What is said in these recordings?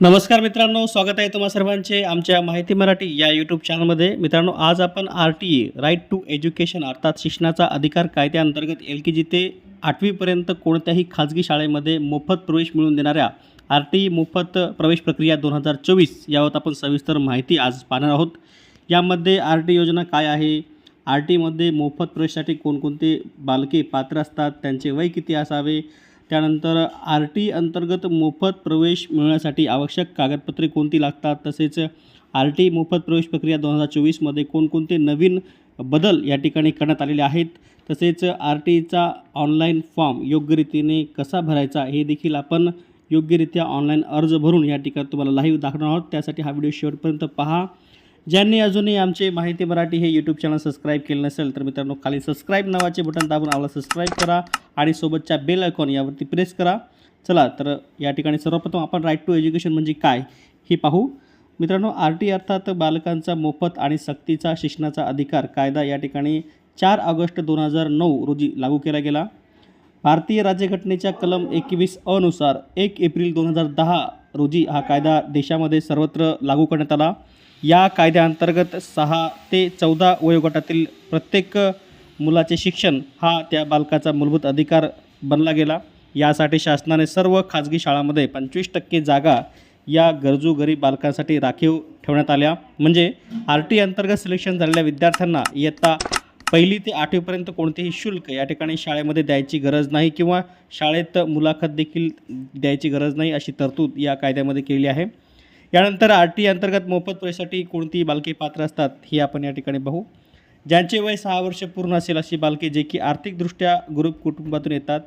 नमस्कार मित्रांनो स्वागत आहे तुम्हा सर्वांचे आमच्या माहिती मराठी या यूट्यूब चॅनलमध्ये मित्रांनो आज आपण R T E right to education अर्थात शिक्षणाचा अधिकार कायद्याअंतर्गत एल के जी ते आठवीपर्यंत कोणत्याही खाजगी शाळेमध्ये मोफत प्रवेश मिळवून देणाऱ्या आर टी ई मोफत प्रवेश प्रक्रिया दोन हजार चोवीस यावर आपण सविस्तर माहिती आज पाहणार आहोत. यामध्ये आर टी योजना काय आहे? आर टीमध्ये मोफत प्रवेशासाठी कोणकोणते बालके पात्र असतात? त्यांचे वय किती असावे? त्यानंतर आर टी अंतर्गत मोफत प्रवेश मिळवण्यासाठी आवश्यक कागदपत्रे कोणती लागतात? तसेच आर टी मोफत प्रवेश प्रक्रिया दोन हजार चोवीसमध्ये कोणकोणते नवीन बदल या ठिकाणी करण्यात आलेले आहेत? तसेच आर टीचा ऑनलाईन फॉर्म योग्य रीतीने कसा भरायचा? हे देखील आपण योग्यरित्या ऑनलाईन अर्ज भरून या ठिकाणी तुम्हाला लाईव्ह दाखवणार आहोत. त्यासाठी हा व्हिडिओ शेवटपर्यंत पहा. ज्यांनी अजूनही आमचे माहिती मराठी हे यूट्यूब चॅनल सबस्क्राईब केलं नसेल तर मित्रांनो खाली सबस्क्राईब नावाचे बटन दाबून आम्हाला सबस्क्राईब करा आणि सोबतच्या बेल आयकॉन यावरती प्रेस करा. चला तर या ठिकाणी सर्वप्रथम आपण राईट टू एज्युकेशन म्हणजे काय हे पाहू. मित्रांनो आर टी अर्थात बालकांचा मोफत आणि सक्तीचा शिक्षणाचा अधिकार कायदा या ठिकाणी चार ऑगस्ट दोन हजार नऊ रोजी लागू केला गेला. भारतीय राज्यघटनेच्या कलम एकवीस अनुसार एक एप्रिल दोन हजार दहा रोजी हा कायदा देशामध्ये सर्वत्र लागू करण्यात आला. या कायद्याअंतर्गत सहा ते चौदा वयोगटातील प्रत्येक मुलाचे शिक्षण हा त्या बालकाचा मूलभूत अधिकार बनला गेला. यासाठी शासनाने सर्व खाजगी शाळांमध्ये पंचवीस टक्के जागा या गरजू गरीब बालकांसाठी राखीव ठेवण्यात आल्या. म्हणजे आर टी अंतर्गत सिलेक्शन झालेल्या विद्यार्थ्यांना इयत्ता पहिली ते आठवीपर्यंत कोणतेही शुल्क या ठिकाणी शाळेमध्ये द्यायची गरज नाही किंवा शाळेत मुलाखत देखील द्यायची गरज नाही अशी तरतूद या कायद्यामध्ये केली आहे. यानंतर आर टी अंतर्गत मोफत परीसाठी कोणती बालके पात्र असतात हे आपण या ठिकाणी पाहू ज्यांचे वय सहा वर्ष पूर्ण असेल अशी बालके जे की आर्थिकदृष्ट्या गरीब कुटुंबातून येतात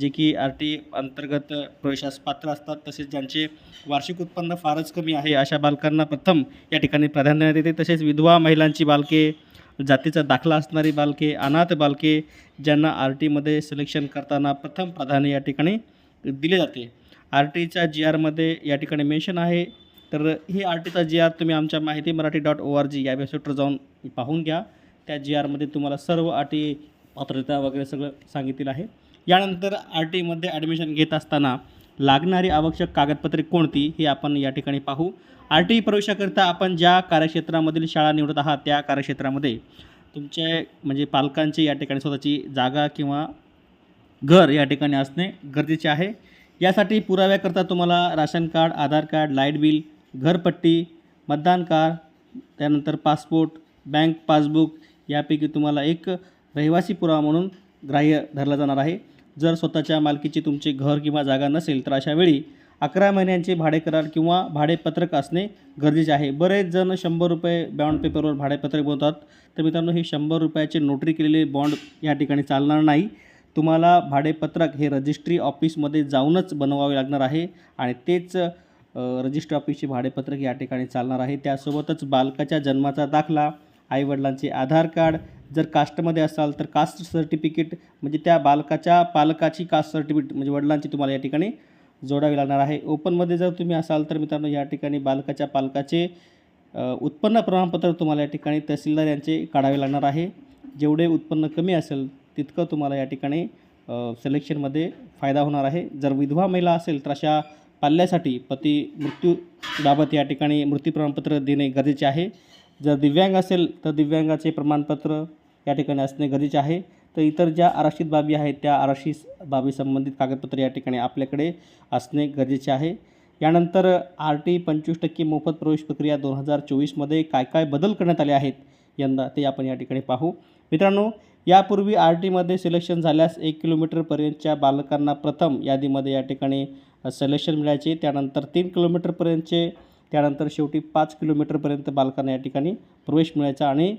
जे की आर टी अंतर्गत प्रवेशास पात्र असतात तसेच ज्यांचे वार्षिक उत्पन्न फारच कमी आहे अशा बालकांना प्रथम या ठिकाणी प्राधान्य देते तसेच विधवा महिलांची बालके जातीचा दाखला असणारी बालके अनाथ बालके ज्यांना आर टीमध्ये सिलेक्शन करताना प्रथम प्राधान्य या ठिकाणी दिले जाते. आर टीच्या जी आरमध्ये या ठिकाणी मेन्शन आहे. तर ही आर टीचा जी आर तुम्ही आमच्या Mahiti Marathi dot O R G या वेबसाईटवर जाऊन पाहून घ्या. त्या जी आरमध्ये तुम्हाला सर्व अटी पात्रता वगैरे सगळं सांगितलेलं आहे. यानंतर आर टीमध्ये ॲडमिशन घेत असताना लागणारी आवश्यक कागदपत्रे कोणती हे आपण या ठिकाणी पाहू. आर टी प्रवेशाकरिता आपण ज्या कार्यक्षेत्रामधील शाळा निवडत आहात त्या कार्यक्षेत्रामध्ये तुमचे म्हणजे पालकांची या ठिकाणी स्वतःची जागा किंवा घर या ठिकाणी असणे गरजेचे आहे. यासाठी पुराव्याकरता तुम्हाला ration card Aadhaar card light bill घरपट्टी मतदान कार्ड त्यानंतर पासपोर्ट बँक पासबुक यापैकी तुम्हाला एक रहिवासी पुरावा म्हणून ग्राह्य धरला जाणार आहे. जर स्वतःच्या मालकीची तुमचे घर किंवा जागा नसेल तर अशावेळी अकरा महिन्यांचे भाडेकरार किंवा भाडेपत्रक असणे गरजेचे आहे. बरेच जण शंभर रुपये बॉन्ड पेपरवर भाडेपत्रक बनवतात. तर मित्रांनो हे शंभर रुपयाचे नोटरी केलेले बॉन्ड या ठिकाणी चालणार नाही. तुम्हाला भाडेपत्रक हे रजिस्ट्री ऑफिसमध्ये जाऊनच बनवावे लागणार आहे आणि तेच रजिस्ट्री ऑफिसचे भाडेपत्रक या ठिकाणी चालणार आहे. त्यासोबतच बालकाच्या जन्माचा दाखला आईवडिलांचे आधार कार्ड जर कास्टमध्ये असाल तर कास्ट सर्टिफिकेट म्हणजे त्या बालकाच्या पालकाची कास्ट सर्टिफिकेट म्हणजे वडिलांची तुम्हाला या ठिकाणी जोडावी लागणार आहे. ओपनमध्ये जर तुम्ही असाल तर मित्रांनो या ठिकाणी बालकाच्या पालकाचे उत्पन्न प्रमाणपत्र तुम्हाला या ठिकाणी तहसीलदार यांचे काढावे लागणार आहे. जेवढे उत्पन्न कमी असेल तितकं तुम्हाला या ठिकाणी सिलेक्शनमध्ये फायदा होणार आहे. जर विधवा महिला असेल तर अशा पाल्यासाठी पती मृत्यूबाबत या ठिकाणी मृत्यू प्रमाणपत्र देणे गरजेचे आहे. जर दिव्यांग असेल तर दिव्यांगाचे प्रमाणपत्र या ठिकाणी असणे गरजेचे आहे. तर इतर ज्या आरक्षित बाबी आहेत त्या आरक्षित बाबी संबंधित कागदपत्रे या ठिकाणी आपल्याकडे असणे गरजेचे आहे. यानंतर आर टी पंचवीस टक्के मोफत प्रवेश प्रक्रिया दोन हजार चोवीसमध्ये काय काय बदल करण्यात आले आहेत यंदा ते आपण या ठिकाणी पाहू. मित्रांनो यापूर्वी आर टीमध्ये सिलेक्शन झाल्यास एक किलोमीटरपर्यंतच्या बालकांना प्रथम यादीमध्ये या ठिकाणी सिलेक्शन मिळायचे. त्यानंतर तीन किलोमीटरपर्यंतचे त्यानंतर शेवटी पाच किलोमीटरपर्यंत बालकांना या ठिकाणी प्रवेश मिळायचा. आणि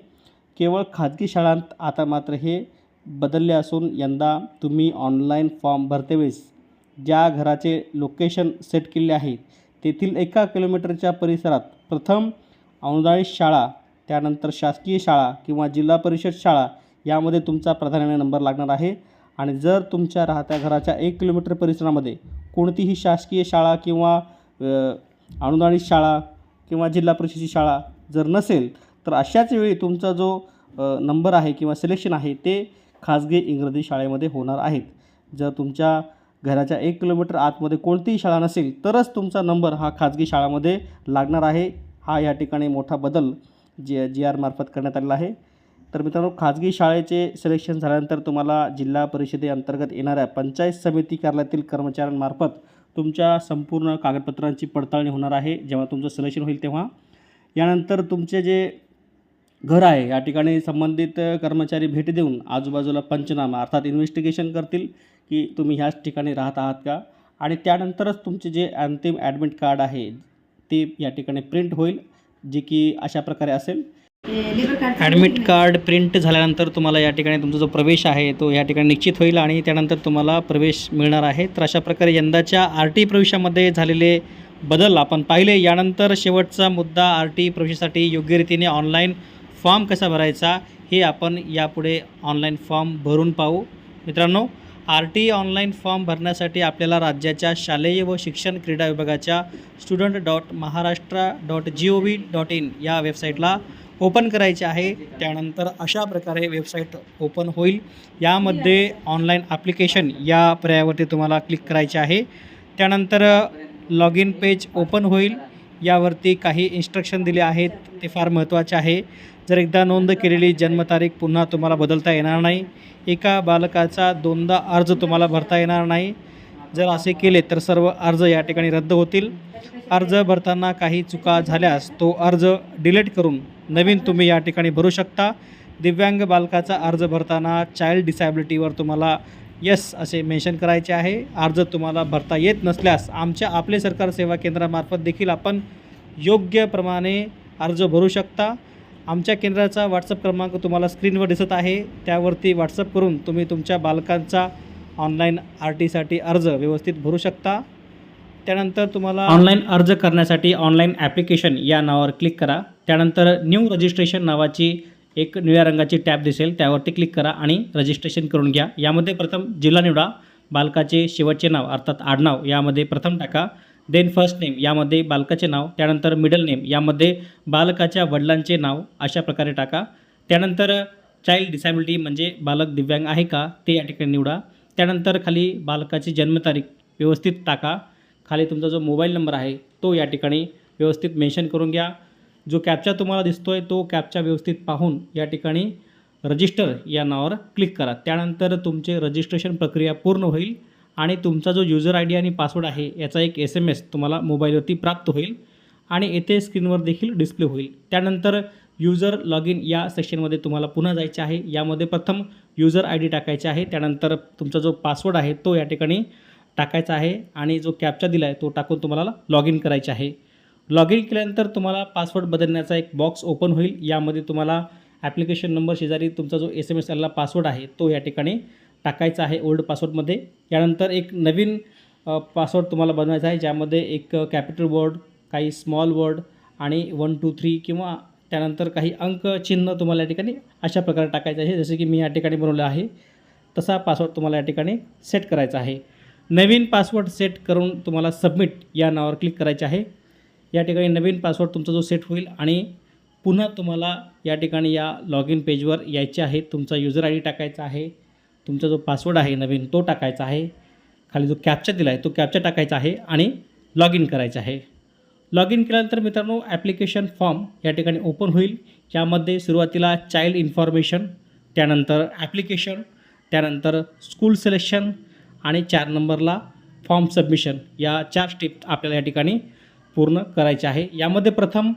केवळ खाजगी शाळांत आता मात्र हे बदलले असून यंदा तुम्ही ऑनलाईन फॉर्म भरतेवेळेस ज्या घराचे लोकेशन सेट केले आहे तेथील एका किलोमीटरच्या परिसरात प्रथम अनुदानित शाळा त्यानंतर शासकीय शाळा किंवा जिल्हा परिषद शाळा यामध्ये तुमचा प्राधान्याने नंबर लागणार आहे. आणि जर तुमच्या राहत्या घराच्या एक किलोमीटर परिसरामध्ये कोणतीही शासकीय शाळा किंवा अनुदानित शाळा किंवा जिल्हा परिषदेची शाळा जर नसेल तर अशाच वेळी तुमचा जो नंबर आहे किंवा सिलेक्शन आहे ते खाजगी इंग्रजी शाळेमध्ये होणार आहेत. जर तुमच्या घराच्या एक किलोमीटर आतमध्ये कोणतीही शाळा नसेल तरच तुमचा नंबर हा खाजगी शाळामध्ये लागणार आहे. हा या ठिकाणी मोठा बदल जी जी आर मार्फत करण्यात आलेला आहे. तर मित्रांनो खाजगी शाळेचे सिलेक्शन झाल्यानंतर तुम्हाला जिल्हा परिषदेअंतर्गत येणाऱ्या पंचायत समिती कार्यालयातील कर्मचाऱ्यांमार्फत तुमच्या संपूर्ण कागदपत्रांची पडताळणी होणार आहे. जेव्हा तुमचं सिलेक्शन होईल तेव्हा. यानंतर तुमचे जे घर आहे. या ठिकाणी संबंधित कर्मचारी भेट देऊन आजूबाजूला पंचनामा अर्थात इन्व्हेस्टिगेशन करतील की तुम्ही ह्याच ठिकाणी राहत आहात का? आणि त्यानंतरच तुमचे जे अंतिम ॲडमिट कार्ड आहे ते या ठिकाणी प्रिंट होईल जे की अशा प्रकारे असेल. ॲडमिट कार्ड प्रिंट झाल्यानंतर तुम्हाला या ठिकाणी तुमचा जो प्रवेश आहे तो या ठिकाणी निश्चित होईल आणि त्यानंतर तुम्हाला प्रवेश मिळणार आहे. तर अशा प्रकारे यंदाच्या आर टी प्रवेशामध्ये झालेले बदल आपण पाहिले. यानंतर शेवटचा मुद्दा आर टी प्रवेशासाठी योग्य रीतीने ऑनलाईन फॉर्म कसा भरायचा हे आपण यापुढे ऑनलाईन फॉर्म भरून पाहू. मित्रांनो आर टी ऑनलाईन फॉर्म भरण्यासाठी आपल्याला राज्याच्या शालेय व शिक्षण क्रीडा विभागाच्या student dot Maharashtra dot G O V dot in या वेबसाईटला ओपन करायचे आहे. त्यानंतर अशा प्रकारे वेबसाईट ओपन होईल. यामध्ये ऑनलाईन ॲप्लिकेशन या पर्यायावरती तुम्हाला क्लिक करायचे आहे. त्यानंतर लॉग इन पेज ओपन होईल. यावरती काही इन्स्ट्रक्शन दिले आहेत. ते फार महत्त्वाचे आहे. जर एकदा नोंद केलेली जन्मतारीख पुन्हा तुम्हाला बदलता येणार नाही. एका बालकाचा दोनदा अर्ज तुम्हाला भरता येणार नाही. जर असे केले तर सर्व अर्ज या ठिकाणी रद्द होतील. अर्ज भरताना काही चुका झाल्यास तो अर्ज डिलीट करून नवीन तुम्ही या ठिकाणी भरू शकता. दिव्यांग बालकाचा अर्ज भरताना चाइल्ड डिसॅबिलिटीवर तुम्हाला यस असे मेन्शन करायचे आहे. अर्ज तुम्हाला भरता येत नसल्यास आमच्या आपले सरकार सेवा केंद्रामार्फत देखील आपण योग्य प्रमाणे अर्ज भरू शकता. आमच्या केंद्राचा व्हॉट्सअप क्रमांक तुम्हाला स्क्रीनवर दिसत आहे. त्यावरती व्हॉट्सअप करून तुम्ही तुमच्या बालकांचा ऑनलाईन आर टीसाठी अर्ज व्यवस्थित भरू शकता. त्यानंतर तुम्हाला ऑनलाईन अर्ज करण्यासाठी ऑनलाईन ॲप्लिकेशन या नावावर क्लिक करा. त्यानंतर न्यू रजिस्ट्रेशन नावाची एक निळ्या रंगाची टॅब दिसेल त्यावरती क्लिक करा आणि रजिस्ट्रेशन करून घ्या. यामध्ये प्रथम जिल्हा निवडा बालकाचे शेवटचे नाव अर्थात आडनाव यामध्ये प्रथम टाका. देन फर्स्ट नेम यामध्ये बालकाचे नाव त्यानंतर मिडल नेम यामध्ये बालकाच्या वडिलांचे नाव अशा प्रकारे टाका. त्यानंतर चाइल्ड डिसॅबिलिटी म्हणजे बालक दिव्यांग आहे का ते या ठिकाणी निवडा. त्यानंतर खाली बालकाची जन्मतारीख व्यवस्थित टाका. खाली तुमचा जो मोबाईल नंबर आहे तो या ठिकाणी व्यवस्थित मेन्शन करून घ्या. जो कॅप्चा तुम्हाला दिसतो आहे तो कॅपचा व्यवस्थित पाहून या ठिकाणी रजिस्टर या नावावर क्लिक करा. त्यानंतर तुमचे रजिस्ट्रेशन प्रक्रिया पूर्ण होईल आणि तुमचा जो युजर आय डी आणि पासवर्ड आहे याचा एक एस एम एस तुम्हाला मोबाईलवरती प्राप्त होईल आणि येथे स्क्रीनवर देखील डिस्प्ले होईल. त्यानंतर युजर लॉग इन या सेक्शनमध्ये तुम्हाला पुन्हा जायचे आहे. यामध्ये प्रथम युजर आय डी टाकायचे आहे. त्यानंतर तुमचा जो पासवर्ड आहे तो या ठिकाणी टाकायचा आहे आणि जो कॅप्चा दिला आहे तो टाकून तुम्हाला लॉग इन करायचे आहे. लॉग इन केल्यानंतर तुम्हाला पासवर्ड बदलण्याचा एक बॉक्स ओपन होईल. यामध्ये तुम्हाला ॲप्लिकेशन नंबर शेजारी तुमचा जो एस एम एस आलेला पासवर्ड आहे तो या ठिकाणी टाकायचा आहे ओल्ड पासवर्डमध्ये. यानंतर एक नवीन पासवर्ड तुम्हाला बनवायचा आहे ज्यामध्ये एक कॅपिटल वर्ड काही स्मॉल वर्ड आणि वन टू थ्री किंवा त्यानंतर काही अंक चिन्ह तुम्हाला या ठिकाणी अशा प्रकारे टाकायचं आहे. जसे की मी या ठिकाणी बनवलं आहे तसा पासवर्ड तुम्हाला या ठिकाणी सेट करायचा आहे. नवीन पासवर्ड सेट करून तुम्हाला सबमिट या नावावर क्लिक करायचे आहे. या ठिकाणी नवीन पासवर्ड तुमचा जो सेट होईल आणि पुन्हा तुम्हाला या ठिकाणी या लॉग इन पेजवर यायचे आहे. तुमचा युजर आय डी टाकायचा आहे. तुमचा जो पासवर्ड आहे नवीन तो टाकायचा आहे. खाली जो कॅप्चा दिला आहे तो कॅप्चा टाकायचा आहे आणि लॉग इन करायचा आहे. लॉग इन केल्यानंतर मित्रांनो ॲप्लिकेशन फॉर्म या ठिकाणी ओपन होईल. यामध्ये सुरुवातीला चाइल्ड इन्फॉर्मेशन त्यानंतर ॲप्लिकेशन त्यानंतर स्कूल सिलेक्शन आणि चार नंबरला फॉर्म सबमिशन या चार स्टेप आपल्याला या ठिकाणी पूर्ण करायचे आहे. यामध्ये प्रथम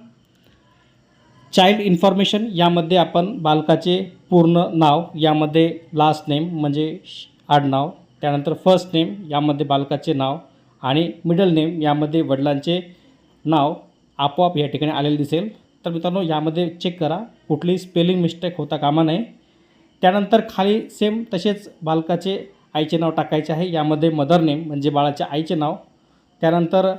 चाइल्ड इन्फॉर्मेशन यामध्ये आपण बालकाचे पूर्ण नाव यामध्ये लास्ट नेम म्हणजे श- आडनाव त्यानंतर फर्स्ट नेम यामध्ये बालकाचे नाव आणि मिडल नेम यामध्ये वडिलांचे नाव आपोआप या ठिकाणी आलेलं दिसेल. तर मित्रांनो यामध्ये चेक करा. कुठलीही स्पेलिंग मिस्टेक होता कामा नये. त्यानंतर खाली सेम तसेच बालकाचे आईचे नाव टाकायचे आहे. यामध्ये मदर नेम म्हणजे बाळाच्या आईचे नाव. त्यानंतर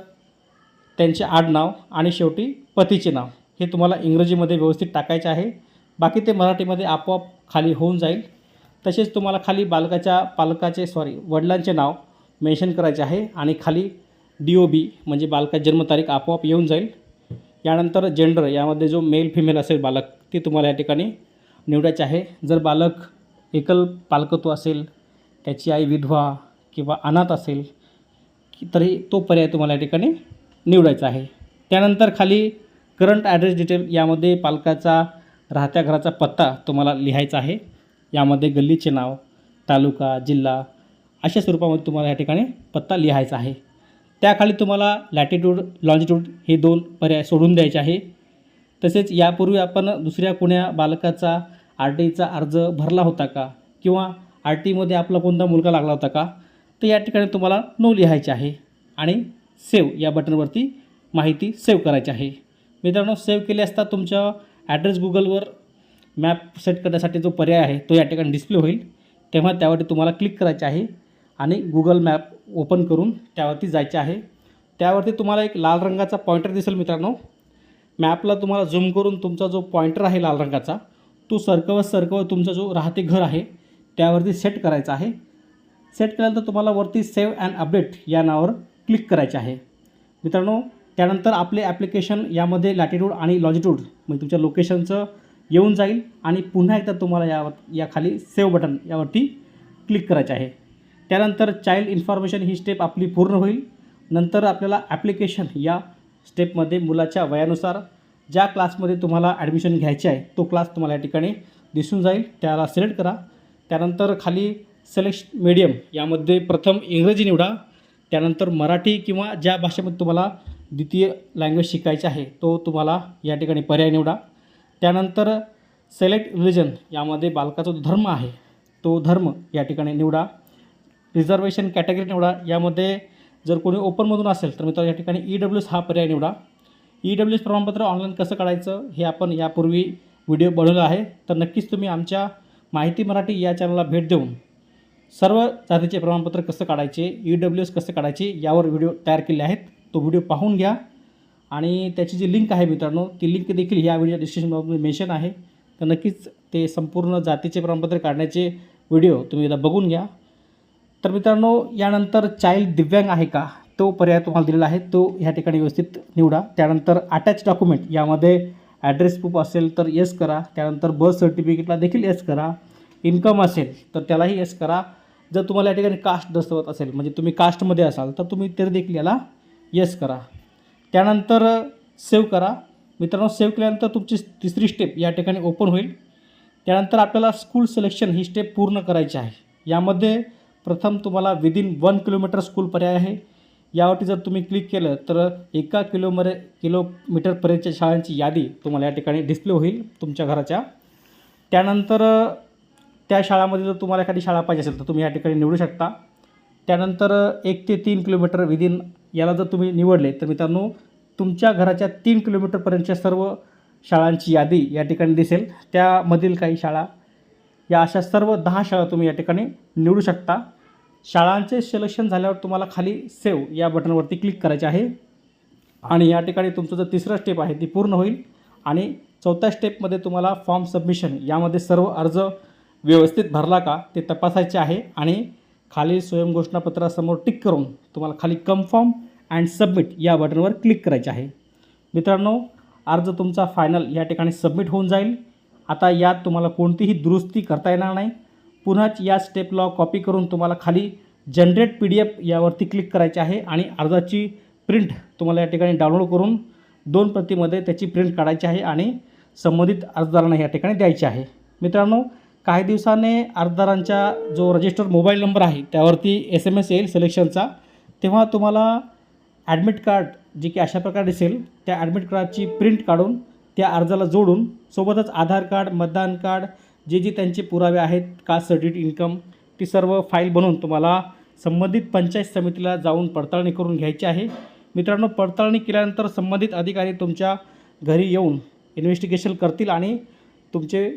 त्यांचे आडनाव आणि शेवटी पतीचे नाव. हे तुम्हाला इंग्रजीमध्ये व्यवस्थित टाकायचे आहे. बाकी ते मराठीमध्ये आपोआप खाली होऊन जाईल. तसेच तुम्हाला खाली बालकाच्या पालकाचे सॉरी वडिलांचे नाव मेन्शन करायचे आहे आणि खाली डी ओ बी म्हणजे बालकाची जन्मतारीख आपोआप येऊन जाईल. यानंतर जेंडर यामध्ये जो मेल फिमेल असेल बालक ते तुम्हाला या ठिकाणी निवडायचे आहे. जर बालक एकल पालकत्व असेल त्याची आई विधवा किंवा अनाथ असेल तरी तो पर्याय तुम्हाला या ठिकाणी निवडायचा आहे. त्यानंतर खाली करंट ॲड्रेस डिटेल यामध्ये पालकाचा राहत्या घराचा पत्ता तुम्हाला लिहायचा आहे. यामध्ये गल्लीचे नाव तालुका जिल्हा अशा स्वरूपामध्ये तुम्हाला या ठिकाणी पत्ता लिहायचा आहे. त्याखाली तुम्हाला लॅटिट्यूड लॉन्जिट्यूड हे दोन पर्याय सोडून द्यायचे आहे. तसेच यापूर्वी आपण दुसऱ्या कोण्या बालकाचा आर टीचा अर्ज भरला होता का? किंवा आर टीमध्ये आपला कोणता मुलगा लागला होता का? तर या ठिकाणी तुम्हाला नो लिहायचे आहे. आणि सेव्ह या बटनवरती माहिती सेव्ह करायची आहे. मित्रांनो सेव्ह केली असता तुमच्या ॲड्रेस गुगलवर मॅप सेट करण्यासाठी जो पर्याय आहे तो या ठिकाणी डिस्प्ले होईल. तेव्हा त्यावरती तुम्हाला क्लिक करायचे आहे आणि गुगल मॅप ओपन करून त्यावरती जायचे आहे. त्यावरती तुम्हाला एक लाल रंगाचा पॉइंटर दिसेल मित्रांनो. मॅपला तुम्हाला झूम करून तुमचा जो पॉइंटर आहे लाल रंगाचा तो सरकवत सरकवत तुमचा जो राहते घर आहे त्यावरती सेट करायचा आहे. सेट केल्यानंतर तुम्हाला वरती सेव्ह अँड अपडेट या नावावर क्लिक करायचे आहे. मित्रांनो त्यानंतर आपले ॲप्लिकेशन यामध्ये लॅटिट्यूड आणि लॉजिट्यूड म्हणजे तुमच्या लोकेशनचं येऊन जाईल आणि पुन्हा एकदा तुम्हाला यावर या खाली सेव्ह बटन यावरती क्लिक करायचे आहे. त्यानंतर चाइल्ड इन्फॉर्मेशन ही स्टेप आपली पूर्ण होईल. नंतर आपल्याला ॲप्लिकेशन या स्टेपमध्ये मुलाच्या वयानुसार ज्या क्लासमध्ये तुम्हाला ॲडमिशन घ्यायचे आहे तो क्लास तुम्हाला या ठिकाणी दिसून जाईल. त्याला सिलेक्ट करा. त्यानंतर खाली सिलेक्ट मीडियम यामध्ये प्रथम इंग्रजी निवडा. त्यानंतर मराठी किंवा ज्या भाषेमध्ये तुम्हाला द्वितीय लँग्वेज शिकायची आहे तो तुम्हाला या ठिकाणी पर्याय निवडा. त्यानंतर सिलेक्ट रिलिजन यामध्ये बालकाचा जो धर्म आहे तो धर्म या ठिकाणी निवडा. रिझर्वेशन कॅटेगरी निवडा. यामध्ये जर कोणी ओपनमधून असेल तर मित्रांनो या ठिकाणी ई डब्ल्यू एस हा पर्याय निवडा. ई डब्ल्यू एस प्रमाणपत्र ऑनलाईन कसं काढायचं हे आपण यापूर्वी व्हिडिओ बनवला आहे. तर नक्कीच तुम्ही आमच्या माहिती मराठी या चॅनलला भेट देऊन सर्व जातीचे प्रमाणपत्र कसं काढायचे ई डब्ल्यू एस कसं काढायचे यावर व्हिडिओ तयार केले आहेत. तो व्हिडिओ पाहून घ्या. आणि त्याची जी लिंक आहे मित्रांनो ती लिंक देखील ह्या व्हिडिओ डिस्क्रिप्शनमध्ये मेन्शन आहे. तर नक्कीच ते संपूर्ण जातीचे प्रमाणपत्र काढण्याचे व्हिडिओ तुम्ही एकदा बघून घ्या. तर मित्रांनो यानंतर चाइल्ड दिव्यांग आहे का? तो पर्याय तुम्हाला दिलेला आहे. तो ह्या ठिकाणी व्यवस्थित निवडा. त्यानंतर अटॅच डॉक्युमेंट यामध्ये ॲड्रेस प्रूफ असेल तर येस करा. त्यानंतर बर्थ सर्टिफिकेटला देखील येस करा. इन्कम असेल तर त्यालाही येस करा. जर तुम्हाला या ठिकाणी कास्ट दस्तवत असेल म्हणजे तुम्ही कास्टमध्ये असाल तर तुम्ही तरी देखील याला येस करा. त्यानंतर सेव्ह करा. मित्रांनो सेव्ह केल्यानंतर तुमची तिसरी स्टेप या ठिकाणी ओपन होईल. त्यानंतर आपल्याला स्कूल सिलेक्शन ही स्टेप पूर्ण करायची आहे. यामध्ये प्रथम तुम्हाला विदिन वन किलोमीटर स्कूल पर्याय आहे. यावरती जर तुम्ही क्लिक केलं तर एका किलोमरे किलोमीटरपर्यंतच्या शाळांची यादी तुम्हाला या ठिकाणी डिस्प्ले होईल तुमच्या घराच्या. त्यानंतर त्या शाळामध्ये जर तुम्हाला एखादी शाळा पाहिजे असेल तर तुम्ही या ठिकाणी निवडू शकता. त्यानंतर एक ते तीन किलोमीटर विदिन याला जर तुम्ही निवडले तर मित्रांनो तुमच्या घराच्या तीन किलोमीटरपर्यंतच्या सर्व शाळांची यादी या ठिकाणी दिसेल. त्यामधील काही शाळा या अशा सर्व दहा शाळा तुम्ही या ठिकाणी निवडू शकता. शाळांचे सिलेक्शन झाल्यावर तुम्हाला खाली सेव्ह या बटनवरती क्लिक करायचे आहे. आणि या ठिकाणी तुमचं जो तिसरं स्टेप आहे ती पूर्ण होईल. आणि चौथ्या स्टेपमध्ये तुम्हाला फॉर्म सबमिशन यामध्ये सर्व अर्ज व्यवस्थित भरला का ते तपासायचे आहे आणि खाली स्वयंघोषणापत्रासमोर टिक करून तुम्हाला खाली कन्फर्म अँड सबमिट या बटनवर क्लिक करायचे आहे. मित्रांनो अर्ज तुमचा फायनल या ठिकाणी सबमिट होऊन जाईल. आता यात तुम्हाला कोणतीही दुरुस्ती करता येणार नाही. पुन्हाच या स्टेपला कॉपी करून तुम्हाला खाली जनरेट पी डी एफ यावरती क्लिक करायचे आहे आणि अर्जाची प्रिंट तुम्हाला या ठिकाणी डाउनलोड करून दोन प्रतीमध्ये त्याची प्रिंट काढायची आहे आणि संबंधित अर्जदारांना या ठिकाणी द्यायची आहे. मित्रांनो काही दिवसाने अर्जदारांच्या जो रजिस्टर मोबाईल नंबर आहे त्यावरती एस एम एस येईल सिलेक्शनचा तेव्हा तुम्हाला ॲडमिट कार्ड जे की अशा प्रकारे दिसेल त्या ॲडमिट कार्डची प्रिंट काढून त्या अर्जाला जोडून सोबतच आधार कार्ड मतदान कार्ड जे जे त्यांचे पुरावे आहेत कास्ट सर्टिफिकेट इन्कम ती सर्व फाईल बनवून तुम्हाला संबंधित पंचायत समितीला जाऊन पडताळणी करून घ्यायची आहे. मित्रांनो पडताळणी केल्यानंतर संबंधित अधिकारी तुमच्या घरी येऊन इन्व्हेस्टिगेशन करतील आणि तुमचे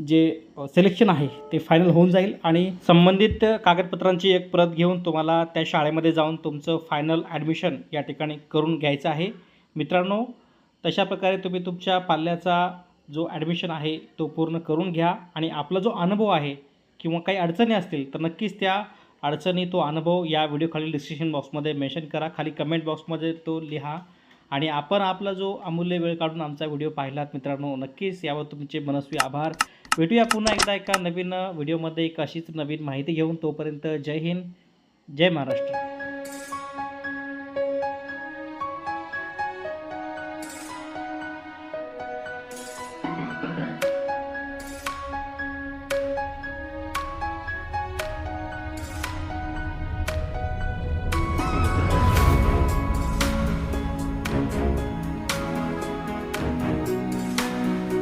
जे सिलेक्शन आहे ते फायनल होऊन जाईल आणि संबंधित कागदपत्रांची एक प्रत घेऊन तुम्हाला त्या शाळेमध्ये जाऊन तुमचं फायनल ॲडमिशन या ठिकाणी करून घ्यायचं आहे. मित्रांनो तशा प्रकारे तुम्ही तुमच्या पाल्याचा जो ॲडमिशन आहे तो पूर्ण करून घ्या आणि आपला जो अनुभव आहे किंवा काही अडचणी असतील तर नक्कीच त्या अडचणी तो अनुभव या व्हिडिओ खाली डिस्क्रिप्शन बॉक्समध्ये मेन्शन करा. खाली कमेंट बॉक्समध्ये तो लिहा आणि आपण आपला जो अमूल्य वेळ काढून आमचा व्हिडिओ पाहिलात मित्रांनो नक्कीच यावर तुमचे मनस्वी आभार. भेटूया पुन्हा एकदा एका नवीन व्हिडिओमध्ये एक अशीच नवीन माहिती घेऊन तोपर्यंत जय हिंद जय महाराष्ट्र.